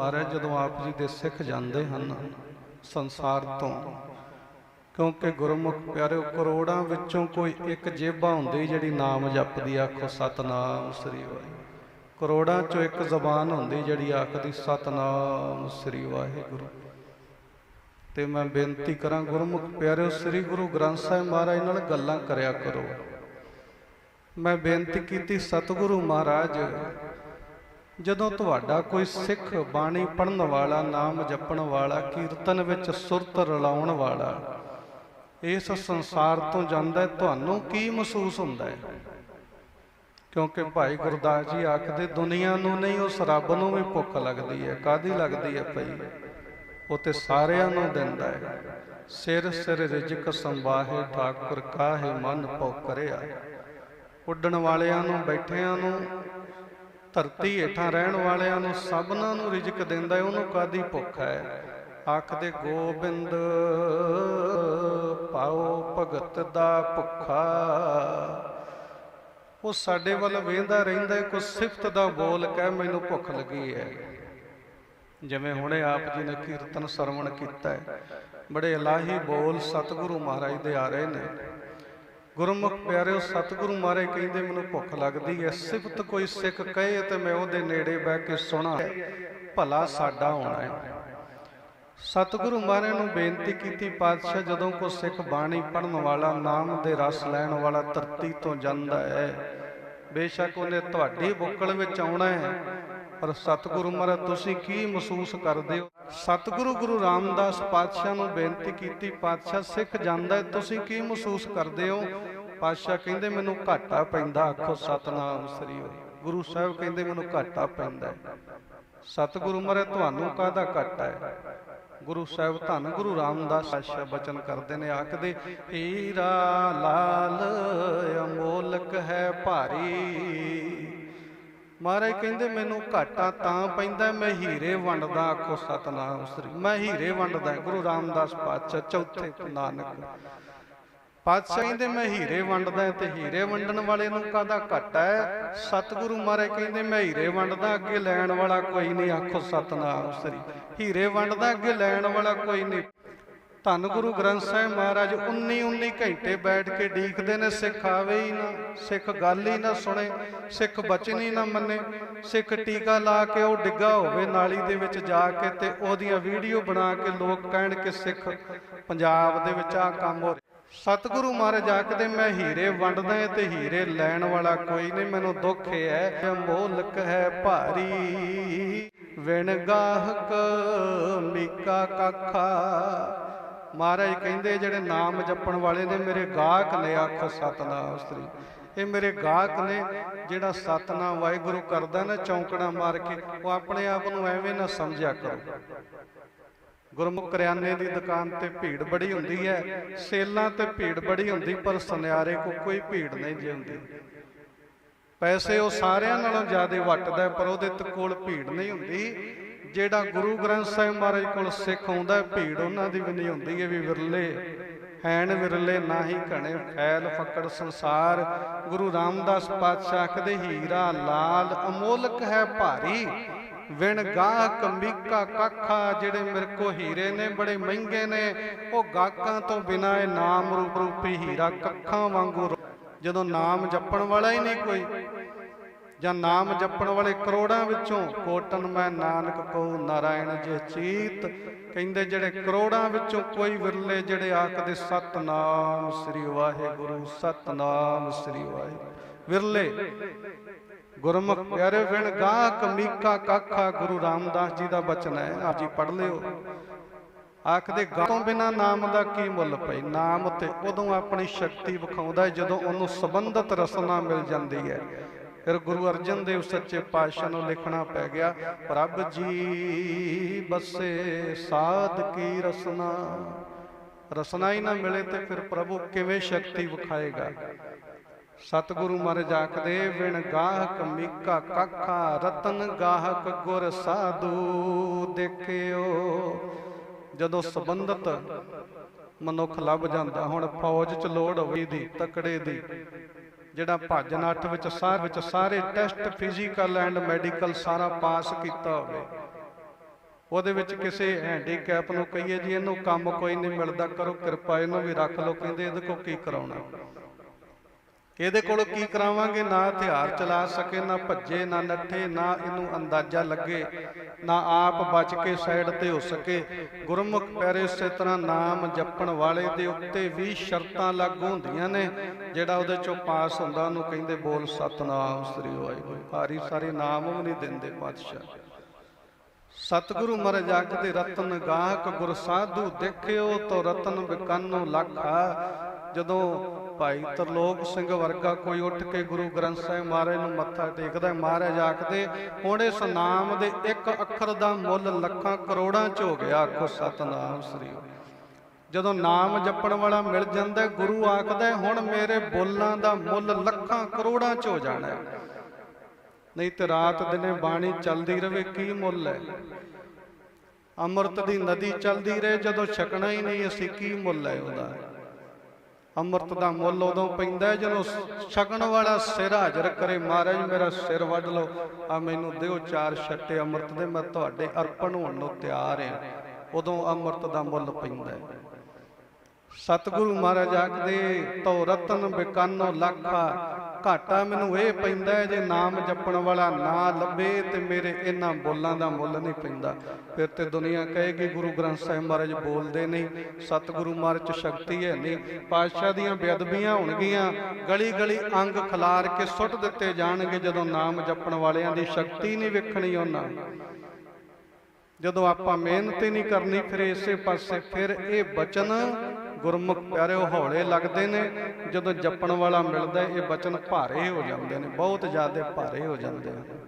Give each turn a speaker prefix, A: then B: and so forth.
A: ਮਹਾਰਾਜ, ਜਦੋਂ ਆਪ ਜੀ ਦੇ ਸਿੱਖ ਜਾਂਦੇ ਹਨ ਸੰਸਾਰ ਤੋਂ, ਕਿਉਂਕਿ ਗੁਰਮੁਖ ਪਿਆਰਿਓ, ਕਰੋੜਾਂ ਵਿੱਚੋਂ ਕੋਈ ਇੱਕ ਜੇਬਾ ਹੁੰਦੀ ਜਿਹੜੀ ਨਾਮ ਜਪਦੀ, ਆਖੋ ਸਤਨਾਮ ਸ੍ਰੀ ਵਾਹਿਗੁਰੂ। ਕਰੋੜਾਂ ਚੋਂ ਇੱਕ ਜ਼ਬਾਨ ਹੁੰਦੀ ਜਿਹੜੀ ਆਖਦੀ, ਸਤਨਾਮ ਸ੍ਰੀ ਵਾਹਿਗੁਰੂ। ਤੇ ਮੈਂ ਬੇਨਤੀ ਕਰਾਂ, ਗੁਰਮੁਖ ਪਿਆਰਿਓ, ਸ੍ਰੀ ਗੁਰੂ ਗ੍ਰੰਥ ਸਾਹਿਬ ਮਹਾਰਾਜ ਨਾਲ ਗੱਲਾਂ ਕਰਿਆ ਕਰੋ। ਮੈਂ ਬੇਨਤੀ ਕੀਤੀ, ਸਤਿਗੁਰੂ ਮਹਾਰਾਜ ਜਦੋਂ ਤੁਹਾਡਾ ਕੋਈ ਸਿੱਖ ਬਾਣੀ ਪੜਨ ਵਾਲਾ, ਨਾਮ ਜਪਣ ਵਾਲਾ, ਕੀਰਤਨ ਵਿੱਚ ਸੁਰਤ ਰਲਾਉਣ ਵਾਲਾ, ਇਸ ਸੰਸਾਰ ਤੋਂ ਜਾਂਦਾ ਤੁਹਾਨੂੰ ਕੀ ਮਹਿਸੂਸ ਹੁੰਦਾ ਹੈ? ਕਿਉਂਕਿ ਭਾਈ ਗੁਰਦਾਸ ਜੀ ਆਖਦੇ, ਦੁਨੀਆ ਨੂੰ ਨਹੀਂ, ਉਸ ਰੱਬ ਨੂੰ ਵੀ ਭੁੱਖ ਲੱਗਦੀ ਹੈ। ਕਾਦੀ ਲੱਗਦੀ ਹੈ ਭਈ? ਉਹ ਤੇ ਸਾਰਿਆਂ ਨੂੰ ਦਿੰਦਾ ਹੈ। ਸਿਰ ਸਿਰ ਰਿਜਕ ਸੰਵਾਹੇ ਠਾਕੁਰ ਕਾਹੇ ਮਨ ਭੁੱਖ ਕਰਿਆ ਉੱਡਣ ਵਾਲਿਆਂ ਨੂੰ, ਬੈਠਿਆਂ ਨੂੰ ਧਰਤੀ ਹੇਠਾਂ ਰਹਿਣ ਵਾਲਿਆਂ ਨੂੰ ਸਭਨਾਂ ਨੂੰ ਰਿਜਕ ਦਿੰਦਾ ਹੈ, ਉਹਨੂੰ ਕਾਦੀ ਭੁੱਖ ਹੈ? ਆਖਦੇ, ਗੋਬਿੰਦ, ਪਾਓ ਭਗਤ ਦਾ ਭੁੱਖਾ। ਉਹ ਸਾਡੇ ਵੱਲ ਵੇਂਦਾ ਰਹਿੰਦਾ ਹੈ, ਕੋਈ ਸਿਫਤ ਦਾ ਬੋਲ ਕਹਿ, ਮੈਨੂੰ ਭੁੱਖ ਲੱਗੀ ਹੈ। ਜਿਵੇਂ ਹੁਣੇ ਆਪ ਜੀ ਨੇ ਕੀਰਤਨ ਸਰਵਣ ਕੀਤਾ ਹੈ। ਬੜੇ ਇਲਾਹੀ ਬੋਲ ਸਤਿਗੁਰੂ ਮਹਾਰਾਜ ਦੇ ਆ ਰਹੇ ਨੇ। ਗੁਰਮੁਖ ਪਿਆਰਿਓ, ਸਤਿਗੁਰੂ ਮਹਾਰਾਜ ਕਹਿੰਦੇ, ਮੈਨੂੰ ਭੁੱਖ ਲੱਗਦੀ ਹੈ। ਸਿਫਤ ਕੋਈ ਸਿੱਖ ਕਹੇ ਤੇ ਮੈਂ ਉਹਦੇ ਨੇੜੇ ਬਹਿ ਕੇ ਸੁਣਾ ਭਲਾ ਸਾਡਾ ਹੋਣਾ ਹੈ। ਸਤਿਗੁਰੂ ਮਹਾਰਾਜ ਨੂੰ ਬੇਨਤੀ ਕੀਤੀ, ਪਾਤਸ਼ਾਹ, ਜਦੋਂ ਕੋ ਸਿੱਖ ਬਾਣੀ ਪੜਨ ਵਾਲਾ ਨਾਮ ਦੇ ਰਸ ਲੈਣ ਵਾਲਾ ਧਰਤੀ ਤੋਂ ਜਾਂਦਾ ਹੈ, ਬੇਸ਼ੱਕ ਉਹਨੇ ਤੁਹਾਡੀ ਬੁੱਕਲ ਵਿੱਚ ਆਉਣਾ ਹੈ। ਪਰ ਸਤਿਗੁਰੂ ਮਹਾਰਾਜ ਤੁਸੀਂ ਕੀ ਮਹਿਸੂਸ ਕਰਦੇ ਹੋ? ਸਤਿਗੁਰੂ ਗੁਰੂ ਰਾਮਦਾਸ ਪਾਤਸ਼ਾਹ ਨੂੰ ਬੇਨਤੀ ਕੀਤੀ, ਪਾਤਸ਼ਾਹ, ਸਿੱਖ ਜਾਂਦਾ ਹੈ, ਤੁਸੀਂ ਕੀ ਮਹਿਸੂਸ ਕਰਦੇ ਹੋ? ਪਾਤਸ਼ਾਹ ਕਹਿੰਦੇ ਮੈਨੂੰ ਘਾਟਾ ਪੈਂਦਾ, ਆਖੋ ਸਤਨਾਮ ਸ੍ਰੀ ਵਾਹਿਗੁਰੂ। ਗੁਰੂ ਸਾਹਿਬ ਕਹਿੰਦੇ ਮੈਨੂੰ ਘਾਟਾ ਪੈਂਦਾ ਸਤਿਗੁਰੂ ਮਹਾਰਾਜ, ਤੁਹਾਨੂੰ ਕਾਹਦਾ ਘਾਟਾ ਹੈ? ਗੁਰੂ ਸਾਹਿਬ, ਧੰਨ ਗੁਰੂ ਰਾਮਦਾਸ ਪਾਤਸ਼ਾਹ ਬਚਨ ਕਰਦੇ ਨੇ, ਆਖਦੇ, ਹੀਰਾ ਲਾਲ ਅਮੋਲਕ ਹੈ ਭਾਰੀ। ਮਹਾਰਾਜ ਕਹਿੰਦੇ, ਮੈਨੂੰ ਘਾਟਾ ਤਾਂ ਪੈਂਦਾ ਮੈਂ ਹੀਰੇ ਵੰਡਦਾ, ਆਖੋ ਸਤਨਾਮ ਸ੍ਰੀ ਮੈਂ ਹੀਰੇ ਵੰਡਦਾ, ਗੁਰੂ ਰਾਮਦਾਸ ਪਾਤਸ਼ਾਹ, ਚੌਥੇ ਨਾਨਕ। ਪਾਤਸ਼ਾਹ ਕਹਿੰਦੇ ਮੈਂ ਹੀਰੇ ਵੰਡਦਾ ਤੇ ਹੀਰੇ ਵੰਡਣ ਵਾਲੇ ਨੂੰ ਕਾਹਦਾ ਘਾਟਾ ਹੈ? ਸਤਿਗੁਰੂ ਮਹਾਰਾਜ ਕਹਿੰਦੇ, ਮੈਂ ਹੀਰੇ ਵੰਡਦਾ, ਅੱਗੇ ਲੈਣ ਵਾਲਾ ਕੋਈ ਨਹੀਂ। ਆਖੋ ਸਤਨਾਮ ਸ੍ਰੀ। ਹੀਰੇ ਵੰਡਦਾ, ਅੱਗੇ ਲੈਣ ਵਾਲਾ ਕੋਈ ਨਹੀਂ। ਧੰਨ ਗੁਰੂ ਗ੍ਰੰਥ ਸਾਹਿਬ ਮਹਾਰਾਜ 19 19 ਘੰਟੇ ਬੈਠ ਕੇ ਡੀਕਦੇ ਨੇ, ਸਿੱਖ ਆਵੇ ਹੀ ਨਾ, ਸਿੱਖ ਗੱਲ ਹੀ ਨਾ ਸੁਣੇ, ਸਿੱਖ ਬਚਨ ਹੀ ਨਾ ਮੰਨੇ, ਸਿੱਖ ਟੀਕਾ ਲਾ ਕੇ ਉਹ ਡਿੱਗਾ ਹੋਵੇ ਨਾਲੀ ਦੇ ਵਿੱਚ ਜਾ ਕੇ ਤੇ ਉਹਦੀਆਂ ਵੀਡੀਓ ਬਣਾ ਕੇ ਲੋਕ ਕਹਿਣ ਕਿ ਸਿੱਖ ਪੰਜਾਬ ਦੇ ਵਿੱਚ ਆ ਕੰਮ ਹੋ ਸਤਿਗੁਰੂ ਮਹਾਰਾਜ ਆਖਦੇ ਮੈਂ ਹੀਰੇ ਵੰਡਦਾ ਤੇ ਹੀਰੇ ਲੈਣ ਵਾਲਾ ਕੋਈ ਨਹੀਂ, ਮੈਨੂੰ ਦੁੱਖ ਹੈ ਮੋਲਕ ਹੈ ਭਾਰੀ। ਵਿਣ ਗਾਹਕ ਮੀਕਾ ਕਾਖਾ ਮਹਾਰਾਜ ਕਹਿੰਦੇ, ਜਿਹੜੇ ਨਾਮ ਜਪਣ ਵਾਲੇ ਨੇ, ਮੇਰੇ ਗਾਹਕ ਨੇ, ਆਖੋ ਸਤਨਾਮ ਸ੍ਰੀ। ਇਹ ਮੇਰੇ ਗਾਹਕ ਨੇ, ਜਿਹੜਾ ਸਤਨਾਮ ਵਾਹਿਗੁਰੂ ਕਰਦਾ ਨਾ, ਚੌਂਕੜਾ ਮਾਰ ਕੇ, ਉਹ ਆਪਣੇ ਆਪ ਨੂੰ ਐਵੇਂ ਨਾ ਸਮਝਿਆ ਕਰੋ। ਗੁਰਮੁਖ ਕਰਿਆਨੇ ਦੀ ਦੁਕਾਨ ਤੇ ਭੀੜ ਬੜੀ ਹੁੰਦੀ ਹੈ। ਸੇਲਾਂ ਤੇ ਭੀੜ ਬੜੀ ਹੁੰਦੀ, ਪਰ ਸੁਨਿਆਰੇ ਕੋ ਕੋਈ ਭੀੜ ਨਹੀਂ ਜੀ ਪੈਸੇ ਉਹ ਸਾਰਿਆਂ ਨਾਲੋਂ ਜ਼ਿਆਦਾ ਵੱਟਦਾ ਪਰ ਉਹਦੇ ਕੋਲ ਭੀੜ ਨਹੀਂ ਹੁੰਦੀ। ਜਿਹੜਾ ਗੁਰੂ ਗ੍ਰੰਥ ਸਾਹਿਬ ਮਹਾਰਾਜ ਕੋਲ ਸਿੱਖ ਆਉਂਦਾ ਭੀੜ ਉਹਨਾਂ ਦੀ ਵੀ ਨਹੀਂ ਹੁੰਦੀ, ਇਹ ਵੀ ਵਿਰਲੇ ਹੈਣ ਵਿਰਲੇ ਨਾਹੀ ਘਣੇ ਫੈਲ ਫਕੜ ਸੰਸਾਰ। ਗੁਰੂ ਰਾਮਦਾਸ ਪਾਤਸ਼ਾਹ ਕਦੇ ਹੀਰਾ ਲਾਲ, ਅਮੋਲਕ ਹੈ ਭਾਰੀ ਵਿਣ ਗਾਹਕ ਮੀਕਾ ਕਾਖਾ, ਜਿਹੜੇ ਮੇਰੇ ਕੋ ਹੀਰੇ ਨੇ, ਬੜੇ ਮਹਿੰਗੇ ਨੇ, ਉਹ ਗਾਹਕਾਂ ਤੋਂ ਬਿਨਾ ਇਹ ਨਾਮ ਰੂਪ ਰੂਪੀ ਹੀਰਾ ਕੱਖਾਂ ਵਾਂਗੂ ਜਦੋਂ ਨਾਮ ਜਪਣ ਵਾਲਾ ਹੀ ਨਹੀਂ ਕੋਈ, ਜਾਂ ਨਾਮ ਜਪਣ ਵਾਲੇ ਕਰੋੜਾਂ ਵਿੱਚੋਂ ਕੋਟਨ ਮੈਂ ਨਾਨਕ ਕੋ ਨਾਰਾਇਣ ਜੇ ਚੀਤ, ਕਹਿੰਦੇ ਜਿਹੜੇ ਕਰੋੜਾਂ ਵਿੱਚੋਂ ਕੋਈ ਵਿਰਲੇ, ਜਿਹੜੇ ਆਖਦੇ ਸਤਨਾਮ ਸ੍ਰੀ ਵਾਹਿਗੁਰੂ, ਸਤਨਾਮ ਸ੍ਰੀ ਵਾਹਿਗੁਰੂ। ਵਿਰਲੇ ਗੁਰਮੁਖ ਪਿਆਰੇ ਵਿਣ ਗਾਹਕ ਮੀਕਾ ਕਾਖਾ ਗੁਰੂ ਰਾਮਦਾਸ ਜੀ ਦਾ ਬਚਨ ਹੈ, ਆਪ ਜੀ ਪੜ ਲਿਓ। ਆਖਦੇ, ਗਾ ਤੋਂ ਬਿਨਾ ਨਾਮ ਦਾ ਕੀ ਮੁੱਲ ਪਈ ਨਾਮ ਤੇ ਉਦੋਂ ਆਪਣੀ ਸ਼ਕਤੀ ਵਿਖਾਉਂਦਾ ਜਦੋਂ ਉਹਨੂੰ ਸੰਬੰਧਤ ਰਸਨਾ ਮਿਲ ਜਾਂਦੀ ਹੈ। ਫਿਰ ਗੁਰੂ ਅਰਜਨ ਦੇਵ ਸੱਚੇ ਪਾਤਸ਼ਾਹ ਨੂੰ ਲਿਖਣਾ ਪੈ ਗਿਆ, ਪ੍ਰਭ ਜੀ, ਬਸੇ ਸਾਧ ਕੀ ਰਸਨਾ? ਰਸਨਾ ਹੀ ਨਾ ਮਿਲੇ ਤੇ ਫਿਰ ਪ੍ਰਭੂ ਕਿਵੇਂ ਸ਼ਕਤੀ ਵਿਖਾਏਗਾ? ਸਤਿਗੁਰੂ ਮਰ ਆਖਦੇ ਵਿਣ ਗਾਹਕ ਮੀਕਾ ਕਾਖਾ, ਰਤਨ ਗਾਹਕ ਗੁਰ ਸਾਧੂ ਦੇਖਿਓ। ਜਦੋਂ ਸੰਬੰਧਤ ਮਨੁੱਖ ਲੱਭ ਜਾਂਦਾ, ਹੁਣ ਫੌਜ ਚ ਲੋੜ ਹੋਈ ਦੀ, ਤਕੜੇ ਦੀ, ਜਿਹੜਾ ਭੱਜ ਨੱਠ ਵਿੱਚ ਸਾਰ ਵਿੱਚ ਸਾਰੇ ਟੈਸਟ, ਫਿਜ਼ੀਕਲ ਐਂਡ ਮੈਡੀਕਲ ਸਾਰਾ ਪਾਸ ਕੀਤਾ ਹੋਵੇ। ਉਹਦੇ ਵਿੱਚ ਕਿਸੇ ਹੈਂਡੀਕੈਪ ਨੂੰ ਕਹੀਏ ਜੀ, ਇਹਨੂੰ ਕੰਮ ਕੋਈ ਨਹੀਂ ਮਿਲਦਾ, ਕਰੋ ਕਿਰਪਾ, ਇਹਨੂੰ ਵੀ ਰੱਖ ਲਓ, ਕਹਿੰਦੇ ਇਹਦੇ ਕੋਲ ਕੀ ਕਰਾਉਣਾ। ਇਹਦੇ ਕੋਲ ਕੀ ਕਰਾਵਾਂਗੇ? ਨਾ ਹਥਿਆਰ ਚਲਾ ਸਕੇ ਨਾ ਭੱਜੇ ਨਾ ਨੱਠੇ ਨਾ ਇਹਨੂੰ ਅੰਦਾਜ਼ਾ ਲੱਗੇ ਨਾ ਆਪ ਬਚ ਕੇ ਸਾਈਡ ਤੇ ਹੋ ਸਕੇ। ਗੁਰਮੁਖ ਪਿਆਰੇ ਇਸੇ ਤਰ੍ਹਾਂ ਨਾਮ ਜਪਣ ਵਾਲੇ ਦੇ ਉੱਤੇ ਵੀ ਸ਼ਰਤਾਂ ਲਾਗੂ ਹੁੰਦੀਆਂ ਨੇ। ਜਿਹੜਾ ਉਹਦੇ ਚੋਂ ਪਾਸ ਹੁੰਦਾ ਉਹਨੂੰ ਕਹਿੰਦੇ ਬੋਲ ਸਤਨਾਮ ਸ੍ਰੀ ਵਾਹਿਗੁਰੂ। ਹਾਰੀ ਸਾਰੇ ਨਾਮ ਵੀ ਨਹੀਂ ਦਿੰਦੇ ਪਾਤਸ਼ਾਹ। ਸਤਿਗੁਰੂ ਮਹਾਰਾਜ ਆਖਦੇ ਰਤਨ ਗਾਹਕ ਗੁਰ ਸਾਧੂ ਦੇਖਿਓ ਤੋ ਰਤਨ ਬਿਕੰਨੋ ਲੱਖਾ। ਜਦੋਂ ਭਾਈ ਤਰਲੋਕ ਸਿੰਘ ਵਰਗਾ ਕੋਈ ਉੱਠ ਕੇ ਗੁਰੂ ਗ੍ਰੰਥ ਸਾਹਿਬ ਮਹਾਰਾਜ ਨੂੰ ਮੱਥਾ ਟੇਕਦਾ ਮਹਾਰਾਜ ਆਖਦੇ, ਹੁਣ ਇਸ ਨਾਮ ਦੇ ਇੱਕ ਅੱਖਰ ਦਾ ਮੁੱਲ ਲੱਖਾਂ ਕਰੋੜਾਂ ਚ ਹੋ ਗਿਆ। ਆਖੋ, ਸਤਨਾਮ ਸ੍ਰੀ ਜਦੋਂ ਨਾਮ ਜਪਣ ਵਾਲਾ ਮਿਲ ਜਾਂਦਾ ਗੁਰੂ ਆਖਦਾ ਹੁਣ ਮੇਰੇ ਬੋਲਾਂ ਦਾ ਮੁੱਲ ਲੱਖਾਂ ਕਰੋੜਾਂ ਚ ਹੋ ਜਾਣਾ ਨਹੀਂ ਤੇ ਰਾਤ ਦਿਨੇ ਬਾਣੀ ਚੱਲਦੀ ਰਵੇ, ਕੀ ਮੁੱਲ ਹੈ? ਅੰਮ੍ਰਿਤ ਦੀ ਨਦੀ ਚੱਲਦੀ ਰਹੇ, ਜਦੋਂ ਛਕਣਾ ਹੀ ਨਹੀਂ, ਅਸੀਂ ਕੀ ਮੁੱਲ ਹੈ ਉਹਦਾ? ਅੰਮ੍ਰਿਤ ਦਾ ਮੁੱਲ ਉਦੋਂ ਪੈਂਦਾ ਜਦੋਂ ਛਕਣ ਵਾਲਾ ਸਿਰ ਹਾਜ਼ਰ ਕਰੇ, ਮਹਾਰਾਜ, ਮੇਰਾ ਸਿਰ ਵੱਢ ਲਓ। ਆ ਮੈਨੂੰ ਦਿਓ ਚਾਰ ਛੱਟੇ ਅੰਮ੍ਰਿਤ ਦੇ, ਮੈਂ ਤੁਹਾਡੇ ਅਰਪਣ ਹੋਣ ਨੂੰ ਤਿਆਰ ਹਾਂ। ਉਦੋਂ ਅੰਮ੍ਰਿਤ ਦਾ ਮੁੱਲ ਪੈਂਦਾ ਹੈ। ਸਤਿਗੁਰੂ ਮਹਾਰਾਜ ਆਖਦੇ ਤੋ ਰਤਨ ਬਿਕਾਨੋ ਲੱਖਾ ਘਾਟਾ ਮੈਨੂੰ ਇਹ ਪੈਂਦਾ ਜੇ ਨਾਮ ਜਪਣ ਵਾਲਾ ਨਾ ਲੱਭੇ ਤੇ ਮੇਰੇ ਇਹਨਾਂ ਬੋਲਾਂ ਦਾ ਮੁੱਲ ਨਹੀਂ ਪੈਂਦਾ। ਫਿਰ ਤੇ ਦੁਨੀਆ ਕਹੇਗੀ ਗੁਰੂ ਗ੍ਰੰਥ ਸਾਹਿਬ ਮਹਾਰਾਜ ਬੋਲਦੇ ਨਹੀਂ, ਸਤਿਗੁਰੂ ਮਹਾਰਾਜ ਚ ਸ਼ਕਤੀ ਹੈ ਨਹੀਂ, ਪਾਤਸ਼ਾਹ ਦੀਆਂ ਬੇਅਦਬੀਆਂ ਹੋਣਗੀਆਂ ਗਲੀ ਗਲੀ ਅੰਗ ਖਿਲਾਰ ਕੇ ਸੁੱਟ ਦਿੱਤੇ ਜਾਣਗੇ, ਜਦੋਂ ਨਾਮ ਜਪਣ ਵਾਲਿਆਂ ਦੀ ਸ਼ਕਤੀ ਨਹੀਂ ਵੇਖਣੀ ਉਹਨਾਂ। ਜਦੋਂ ਆਪਾਂ ਮਿਹਨਤ ਹੀ ਨਹੀਂ ਕਰਨੀ, ਫਿਰ ਇਸੇ ਪਾਸੇ ਫਿਰ ਇਹ ਬਚਨ ਗੁਰਮੁਖ ਪਿਆਰਿਓ ਹੌਲੇ ਲੱਗਦੇ ਨੇ, ਜਦੋਂ ਜਪਣ ਵਾਲਾ ਮਿਲਦਾ, ਇਹ ਬਚਨ ਭਾਰੇ ਹੋ ਜਾਂਦੇ ਨੇ, ਬਹੁਤ ਜ਼ਿਆਦਾ ਭਾਰੇ ਹੋ ਜਾਂਦੇ ਨੇ